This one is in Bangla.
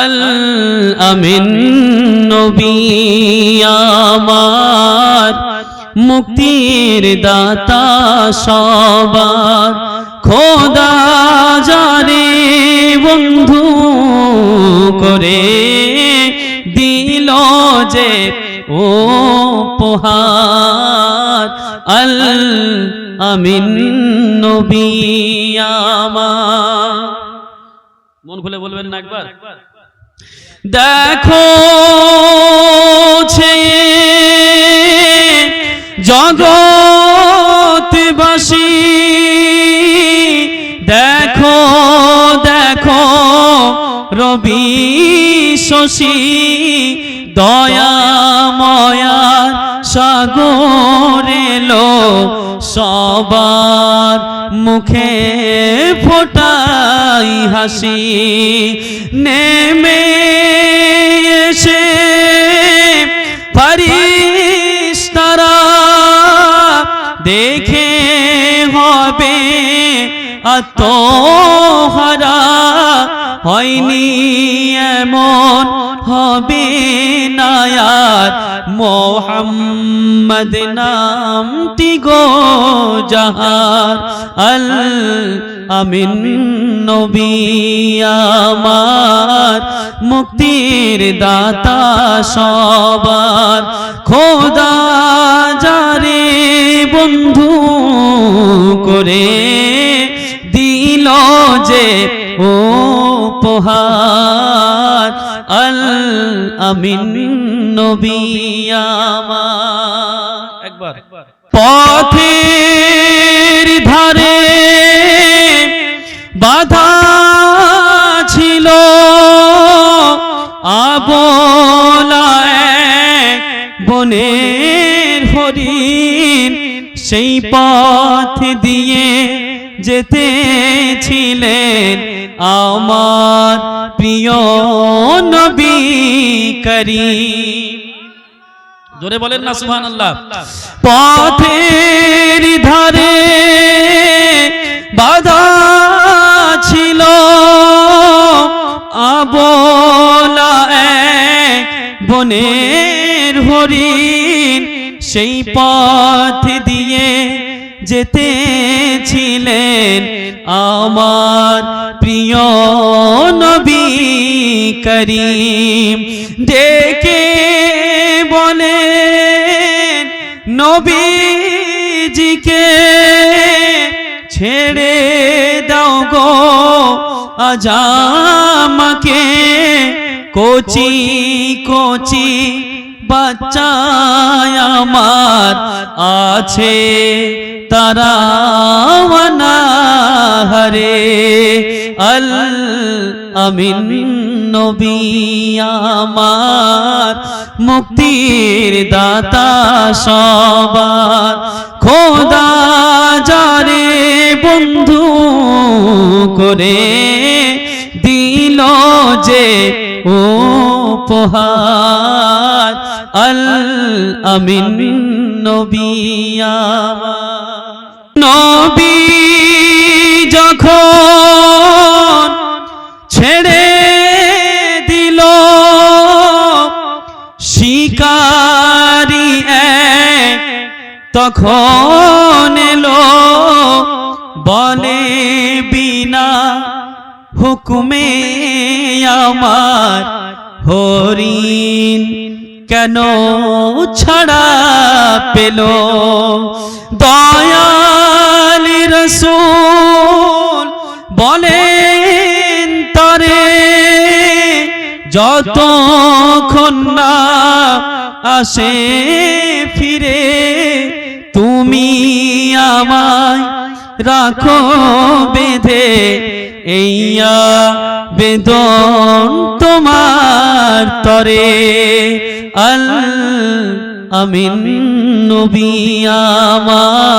আল আমিন নবী আমার, মুক্তির দাতা সবার। খোদা জানে বন্ধু করে দিল যে ও পোহার আল আমিন নবী আমার। মন খুলে বলবেন না একবার? দেখো জগৎবাসী। দেখো দেখো রবি শশী দয়াময়া সাগরেলো সবার মুখে ফোটাই হাসি নেমে আত্মহারা হয়নি এমন হবে নায়ার মোহাম্মদ নামটি গো জাহার আল আমিন নবী আমার। মুক্তির দাতা সবার। খোদা যারে বন্ধু করে যে ও পোহার আল আমিন নবী আমার। একবার। পথের ধারে বাধা ছিল আবলায় বনের হরিণ সেই পথ দিয়ে যেতে ছিলেন আমার প্রিয় নবী করিম। জোরে বলেন না সুহান আল্লাহ পথের ধারে বাধা ছিল। আবলা এক বনের হরিণ সেই পথ দিয়ে যেতে ছিলেন আমার প্রিয় নবী করিম। ডেকে বলেন, নবীজিকে ছেড়ে দাও গো, আজ আমাকে কোচি কোচি বাচ্চায় আমার আছে তারা হরে আল আমিন নবী আমার মুক্তির দাতা সবার খোদা যারে বন্ধু করে দিল যে ও পোহার আল আমিন নবী আমার। নবী যখন ছেড়ে দিল, শিকারি তখন এলো, বলে হুকুমে আমার হরিণ কেন ছাড়া পেল? দয়াল রসুল বলেন তরে, যতক্ষণ না আসে ফিরে, তুমি আমায় রাখো বেঁধে। এইয়া বেদন তোমার তরে আল আমিন নবী আমার।